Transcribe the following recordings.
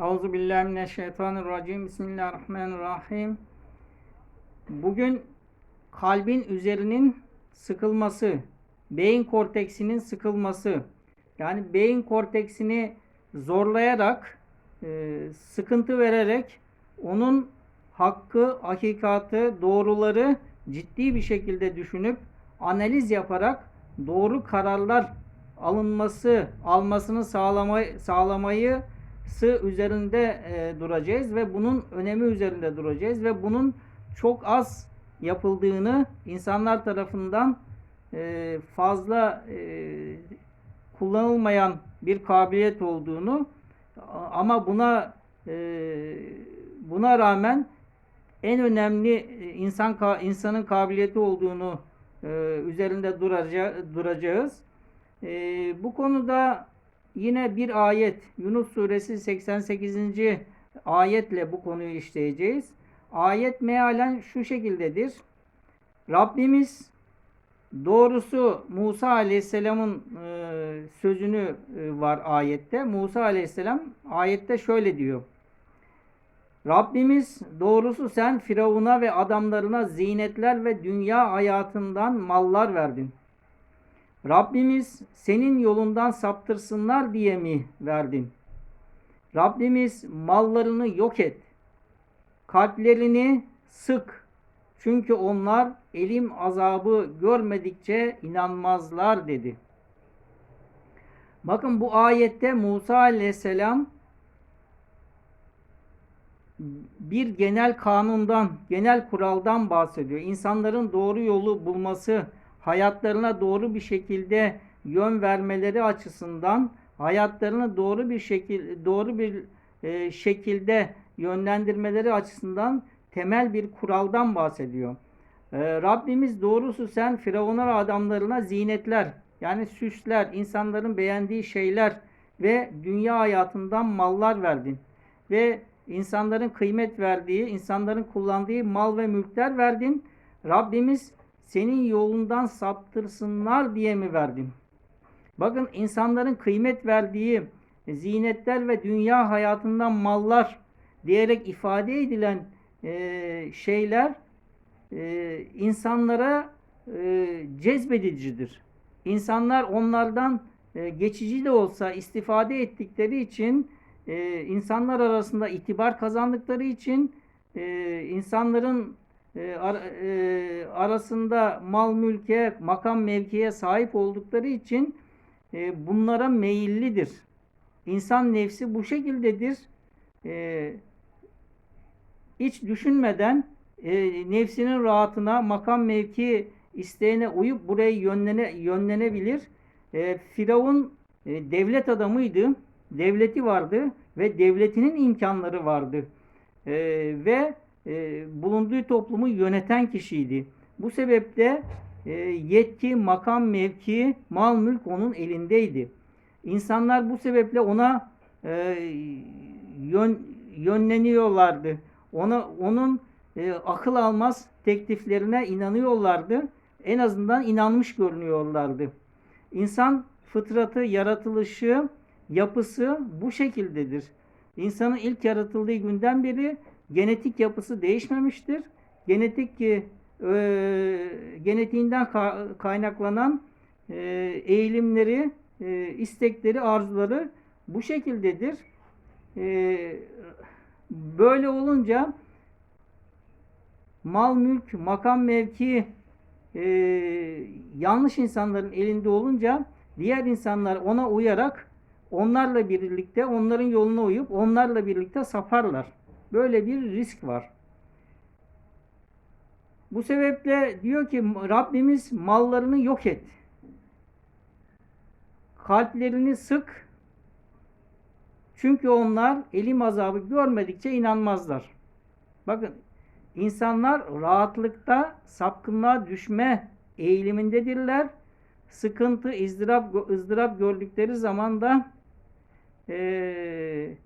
Euzu billahi mineşşeytanirracim. Bismillahirrahmanirrahim. Bugün kalbin üzerinin sıkılması, beyin korteksinin sıkılması, yani beyin korteksini zorlayarak, e, sıkıntı vererek onun hakkı, hakikatı, doğruları ciddi bir şekilde düşünüp analiz yaparak doğru kararlar alınması, almasını sağlamayı, sağlamayı sı üzerinde e, duracağız ve bunun önemi üzerinde duracağız ve bunun çok az yapıldığını insanlar tarafından e, fazla e, kullanılmayan bir kabiliyet olduğunu ama buna e, buna rağmen en önemli e, insan insanın kabiliyeti olduğunu e, üzerinde duraca- duracağız. E, bu konuda yine bir ayet Yunus suresi 88. ayetle bu konuyu işleyeceğiz. Ayet mealen şu şekildedir. Rabbimiz doğrusu Musa aleyhisselamın e, sözünü e, var ayette. Musa aleyhisselam ayette şöyle diyor. Rabbimiz doğrusu sen Firavun'a ve adamlarına zinetler ve dünya hayatından mallar verdin. Rabbimiz senin yolundan saptırsınlar diye mi verdin? Rabbimiz mallarını yok et. Kalplerini sık. Çünkü onlar elim azabı görmedikçe inanmazlar dedi. Bakın bu ayette Musa aleyhisselam bir genel kanundan, genel kuraldan bahsediyor. İnsanların doğru yolu bulması, hayatlarına doğru bir şekilde yön vermeleri açısından hayatlarını doğru bir şekil doğru bir e, şekilde yönlendirmeleri açısından temel bir kuraldan bahsediyor. E, Rabbimiz doğrusu sen Firavun'a ve adamlarına zinetler yani süsler, insanların beğendiği şeyler ve dünya hayatından mallar verdin. Ve insanların kıymet verdiği, insanların kullandığı mal ve mülkler verdin. Rabbimiz senin yolundan saptırsınlar diye mi verdin? Bakın insanların kıymet verdiği zinetler ve dünya hayatından mallar diyerek ifade edilen e, şeyler e, insanlara e, cezbedicidir. İnsanlar onlardan e, geçici de olsa istifade ettikleri için e, insanlar arasında itibar kazandıkları için e, insanların e, ar, e, arasında mal mülke, makam mevkiye sahip oldukları için e, bunlara meyillidir. İnsan nefsi bu şekildedir. E, hiç düşünmeden e, nefsinin rahatına, makam mevki isteğine uyup buraya yönlene, yönlenebilir. E, Firavun e, devlet adamıydı. Devleti vardı ve devletinin imkanları vardı. E, ve e, bulunduğu toplumu yöneten kişiydi. Bu sebeple e, yetki, makam, mevki, mal, mülk onun elindeydi. İnsanlar bu sebeple ona e, yön, yönleniyorlardı. Ona onun e, akıl almaz tekliflerine inanıyorlardı. En azından inanmış görünüyorlardı. İnsan fıtratı, yaratılışı, yapısı bu şekildedir. İnsanın ilk yaratıldığı günden beri genetik yapısı değişmemiştir. Genetik e, genetiğinden kaynaklanan e, eğilimleri, e, istekleri, arzuları bu şekildedir. E, böyle olunca mal, mülk, makam, mevki e, yanlış insanların elinde olunca diğer insanlar ona uyarak onlarla birlikte onların yoluna uyup onlarla birlikte saparlar. Böyle bir risk var. Bu sebeple diyor ki Rabbimiz mallarını yok et. Kalplerini sık. Çünkü onlar elim azabı görmedikçe inanmazlar. Bakın insanlar rahatlıkta sapkınlığa düşme eğilimindedirler. Sıkıntı, ızdırap, ızdırap gördükleri zaman da e,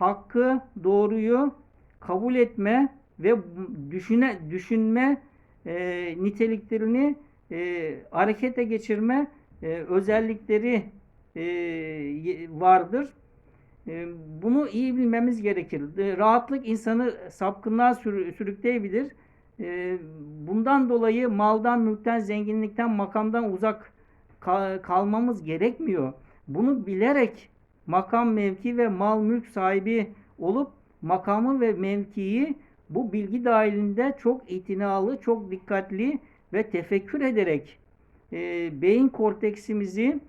hakkı, doğruyu kabul etme ve düşüne, düşünme e, niteliklerini e, harekete geçirme e, özellikleri e, vardır. E, Bunu iyi bilmemiz gerekir. E, Rahatlık insanı sapkınlığa sürü- sürükleyebilir. E, Bundan dolayı maldan, mülkten, zenginlikten, makamdan uzak ka- kalmamız gerekmiyor. Bunu bilerek makam, mevki ve mal, mülk sahibi olup makamı ve mevkiyi bu bilgi dahilinde çok itinalı, çok dikkatli ve tefekkür ederek e, beyin korteksimizi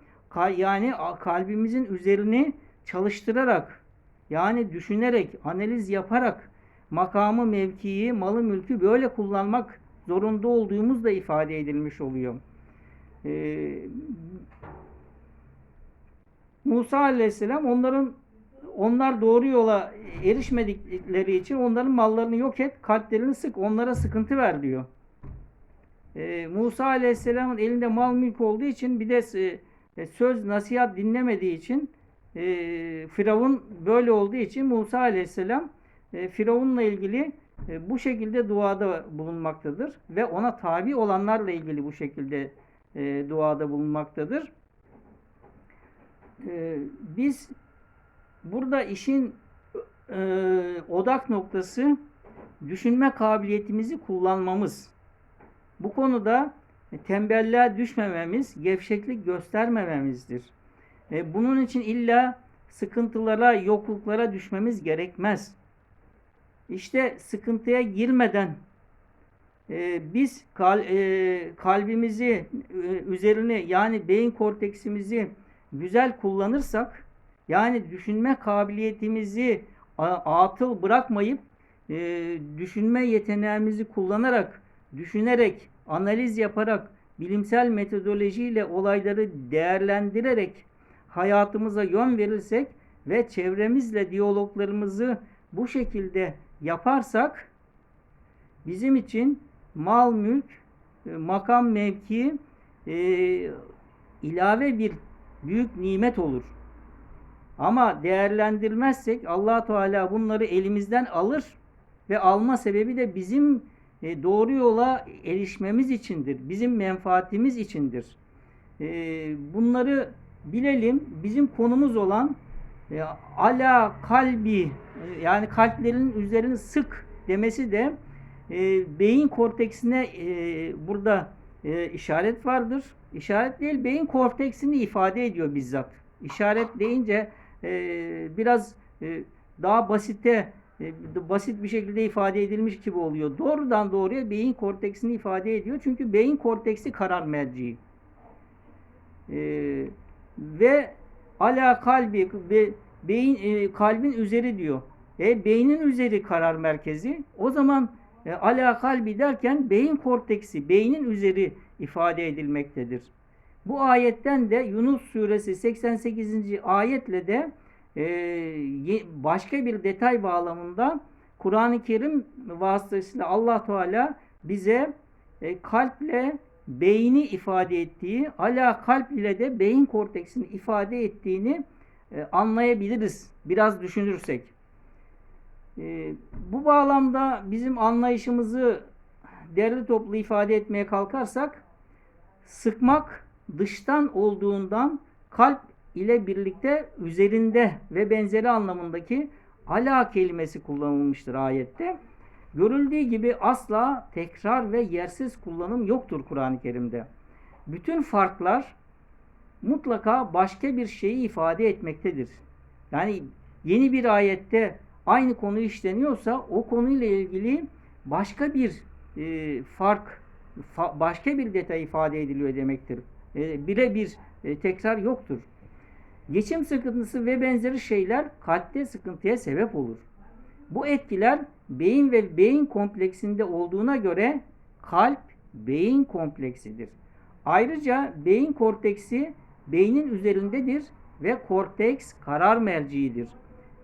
yani kalbimizin üzerini çalıştırarak yani düşünerek, analiz yaparak makamı, mevkiyi, malı, mülkü böyle kullanmak zorunda olduğumuz da ifade edilmiş oluyor. Ee, Musa Aleyhisselam onların onlar doğru yola erişmedikleri için onların mallarını yok et, kalplerini sık, onlara sıkıntı ver diyor. Ee, Musa Aleyhisselam'ın elinde mal mülk olduğu için bir de e, söz nasihat dinlemediği için e, Firavun böyle olduğu için Musa Aleyhisselam e, Firavun'la ilgili e, bu şekilde duada bulunmaktadır ve ona tabi olanlarla ilgili bu şekilde e, duada bulunmaktadır. E, biz burada işin e, odak noktası düşünme kabiliyetimizi kullanmamız. Bu konuda tembelliğe düşmememiz, gevşeklik göstermememizdir. E, bunun için illa sıkıntılara, yokluklara düşmemiz gerekmez. İşte sıkıntıya girmeden e, biz kal, e, kalbimizi e, üzerini yani beyin korteksimizi güzel kullanırsak yani düşünme kabiliyetimizi atıl bırakmayıp e, düşünme yeteneğimizi kullanarak, düşünerek, analiz yaparak, bilimsel metodolojiyle olayları değerlendirerek hayatımıza yön verirsek ve çevremizle diyaloglarımızı bu şekilde yaparsak bizim için mal, mülk, e, makam, mevki e, ilave bir büyük nimet olur. Ama değerlendirmezsek allah Teala bunları elimizden alır ve alma sebebi de bizim e, doğru yola erişmemiz içindir. Bizim menfaatimiz içindir. E, bunları bilelim. Bizim konumuz olan e, ala kalbi yani kalplerin üzerini sık demesi de beyin korteksine burada e, işaret vardır. İşaret değil beyin korteksini ifade ediyor bizzat. İşaret deyince e, biraz e, daha basite e, basit bir şekilde ifade edilmiş gibi oluyor. Doğrudan doğruya beyin korteksini ifade ediyor. Çünkü beyin korteksi karar merci. E, ve ala kalbi ve beyin e, kalbin üzeri diyor. E, beynin üzeri karar merkezi. O zaman e, ala kalbi derken beyin korteksi, beynin üzeri ifade edilmektedir. Bu ayetten de Yunus suresi 88. ayetle de e, başka bir detay bağlamında Kur'an-ı Kerim vasıtasıyla Allah Teala bize e, kalple beyni ifade ettiği, ala kalp ile de beyin korteksini ifade ettiğini e, anlayabiliriz. Biraz düşünürsek. E, bu bağlamda bizim anlayışımızı derli toplu ifade etmeye kalkarsak sıkmak dıştan olduğundan kalp ile birlikte üzerinde ve benzeri anlamındaki ala kelimesi kullanılmıştır ayette. Görüldüğü gibi asla tekrar ve yersiz kullanım yoktur Kur'an-ı Kerim'de. Bütün farklar mutlaka başka bir şeyi ifade etmektedir. Yani yeni bir ayette aynı konu işleniyorsa o konuyla ilgili başka bir e, fark, fa, başka bir detay ifade ediliyor demektir. E, Birebir e, tekrar yoktur. Geçim sıkıntısı ve benzeri şeyler kalpte sıkıntıya sebep olur. Bu etkiler beyin ve beyin kompleksinde olduğuna göre kalp beyin kompleksidir. Ayrıca beyin korteksi beynin üzerindedir ve korteks karar merciidir.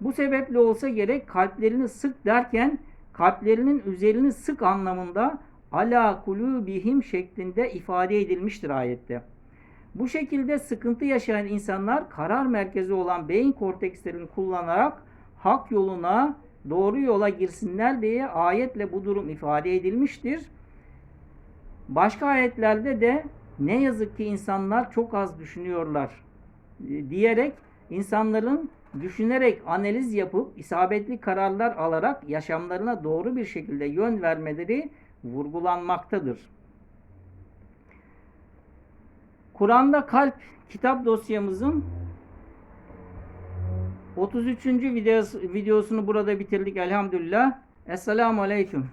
Bu sebeple olsa gerek kalplerini sık derken kalplerinin üzerini sık anlamında ala kulubihim şeklinde ifade edilmiştir ayette. Bu şekilde sıkıntı yaşayan insanlar karar merkezi olan beyin kortekslerini kullanarak hak yoluna, doğru yola girsinler diye ayetle bu durum ifade edilmiştir. Başka ayetlerde de ne yazık ki insanlar çok az düşünüyorlar diyerek insanların düşünerek analiz yapıp isabetli kararlar alarak yaşamlarına doğru bir şekilde yön vermeleri vurgulanmaktadır. Kur'an'da kalp kitap dosyamızın 33. videos- videosunu burada bitirdik elhamdülillah. Esselamu Aleyküm.